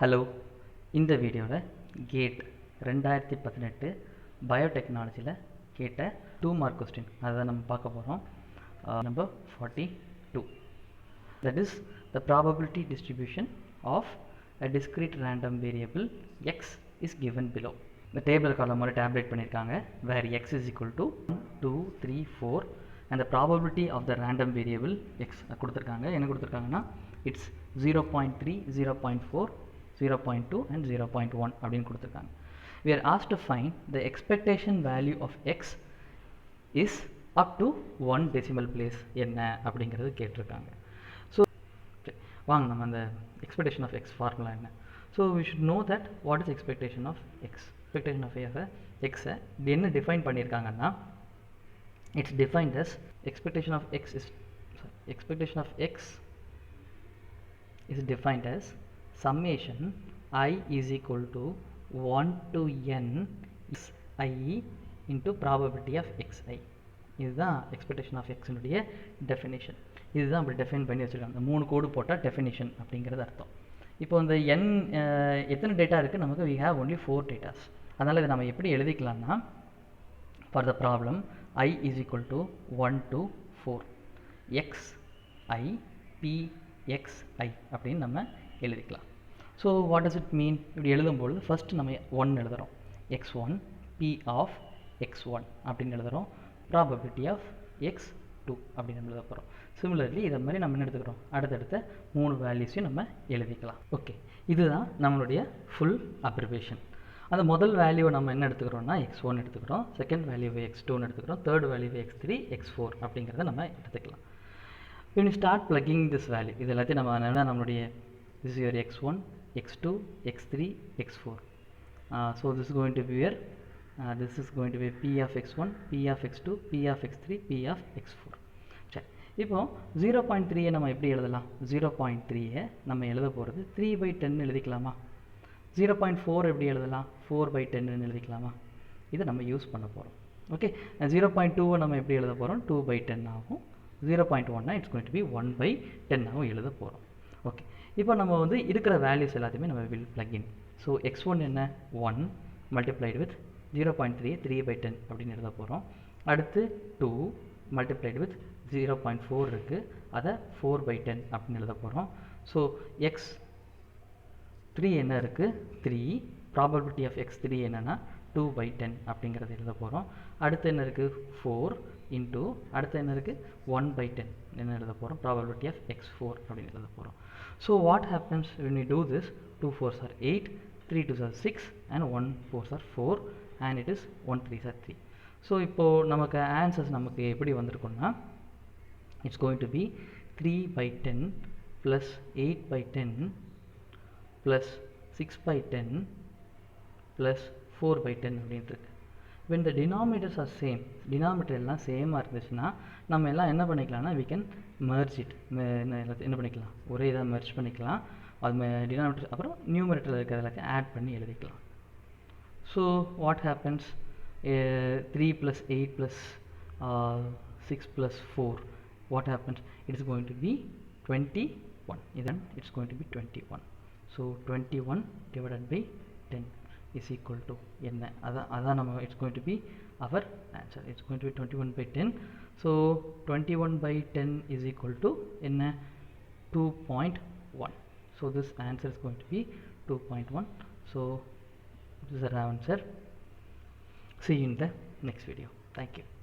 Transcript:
Hello இந்த வீடியோவில் gate ரெண்டாயிரத்தி பதினெட்டு பயோடெக்னாலஜியில் கேட்ட டூ மார்க் கொஸ்டின் அதை நம்ம பார்க்க போகிறோம் number forty two that is the probability distribution of a discrete random variable X is given below இந்த டேபிள் காலம் மாதிரி டேப்லெட் பண்ணியிருக்காங்க. Where X is equal equal to 2 3 4 and the probability of the random variable x கொடுத்துருக்காங்க. என்ன கொடுத்துருக்காங்கன்னா it's zero point three zero point four zero point two and zero point one அப்படின்னு கொடுத்துருக்காங்க. We are asked to find the expectation value of X is up to one decimal place என்ன அப்படிங்கிறது கேட்டிருக்காங்க. So வாங்க நம்ம அந்த expectation of X formula என்ன? So we should know that what is expectation of X expectation of F எக்ஸை இது என்ன டிஃபைன் பண்ணியிருக்காங்கன்னா it's defined as expectation of X is expectation of X is defined as summation i is equal to 1 to n is i into probability of xi இதுதான் expectation of எக்ஸினுடைய definition இதுதான் அப்படி define பண்ணி வச்சுருக்காங்க. அந்த மூணு கோடு போட்டால் டெஃபினேஷன் அப்படிங்கிறது அர்த்தம். இப்போ இந்த என் எத்தனை டேட்டா இருக்குது நமக்கு we have only four datas அதனால் இதை நம்ம எப்படி எழுதிக்கலாம்னா for the problem i is equal to 1 to 4 x i p x i அப்படின்னு நம்ம எழுதிக்கலாம். So what does it mean இப்படி எழுதும்போது ஃபஸ்ட்டு நம்ம ஒன் எழுதுகிறோம் X one P of X one அப்படின்னு எழுதுகிறோம் ப்ராபபிலிட்டி ஆஃப் எக்ஸ் டூ அப்படின்னு நம்ம எழுத போகிறோம் சிமிலர்லி இதை மாதிரி நம்ம என்ன எடுத்துக்கிறோம்? அடுத்தடுத்த மூணு வேல்யூஸையும் நம்ம எழுதிக்கலாம். ஓகே இதுதான் நம்மளுடைய ஃபுல் அப்ரிவேஷன் அந்த முதல் வேல்யூவை நம்ம என்ன எடுத்துக்கிறோம்னா எக்ஸ் ஒன் எடுத்துக்கிறோம். செகண்ட் வேல்யூவை எக்ஸ் டூன்னு எடுத்துக்கிறோம். தேர்ட் வேல்யூவை எக்ஸ் த்ரீ எக்ஸ் ஃபோர் அப்படிங்கிறத நம்ம எடுத்துக்கலாம். In start plugging this value இது எல்லாத்தையும் நம்ம நம்மளுடைய this is your x1 x2 x3 x4 uh, so this is going to be your uh, this is going to be p of x1 p of x2 p of x3 p of x4 சரி இப்போ zero point த்ரீயை நம்ம எப்படி எழுதலாம்? Zero point த்ரீயை நம்ம எழுத போகிறது த்ரீ பை டென் எழுதிக்கலாமா? ஜீரோ பாயிண்ட் ஃபோர் எப்படி எழுதலாம்? ஃபோர் பை டென்னு எழுதிக்கலாமா? இதை நம்ம யூஸ் பண்ண போகிறோம் ஓகே ஜீரோ பாயிண்ட் டூவை நம்ம எப்படி எழுத போகிறோம் டூ பை டென் ஆகும். ஜீரோ பாயிண்ட் ஒன்னா it's going to be one by டென்னாகவும் எழுத போகிறோம் ஓகே இப்போ நம்ம வந்து இருக்கிற வேல்யூஸ் எல்லாத்தையுமே நம்ம will plug in so X one என்ன? One multiplied with zero point three three by ten அப்படின்னு எழுத போகிறோம் அடுத்து two multiplied with zero point four இருக்குது அதை ஃபோர் பை டென் அப்படின்னு எழுத போகிறோம் ஸோ எக்ஸ் த்ரீ என்ன இருக்குது three probability of X three என்னென்னா டூ பை டென் அப்படிங்கிறத எழுத போகிறோம் அடுத்து என்ன இருக்குது ஃபோர் இன்ட்டு அடுத்து என்ன இருக்குது ஒன் பை டென் என்ன எழுத போகிறோம் ப்ராபபிலிட்டி ஆஃப் எக்ஸ் ஃபோர் அப்படின்னு எழுத போகிறோம் so what happens when we do this two fours are eight three two are six and one fours are four and it is one three are three so இப்போது நமக்கு answers நமக்கு எப்படி வந்திருக்குன்னா it's going to be three by ten plus eight by ten plus six by ten plus four by ten அப்படின்ட்டு when the the are same same எல்லாம் சேமாக இருந்துச்சுன்னா நம்ம எல்லாம் என்ன பண்ணிக்கலாம்னா வி கேன் merge இட் என்ன என்ன பண்ணிக்கலாம்? ஒரே இதாக மெர்ஜ் பண்ணிக்கலாம். அது டினாமினேட்டர் அப்புறம் நியூமரேட்டரில் இருக்கிற எல்லாத்தையும் ஆட் பண்ணி எழுதிக்கலாம். So what happens three plus eight plus six plus four what happens it's going to be twenty one இதன் it's going to be twenty one so twenty one divided by ten is equal to என்ன அதான் அதான் நம்ம it's going to be our answer it's going to be twenty one by ten so twenty one by ten is equal to என்ன two point one so this answer is going to be two point one so this are answer see you in the next video. Thank you. bye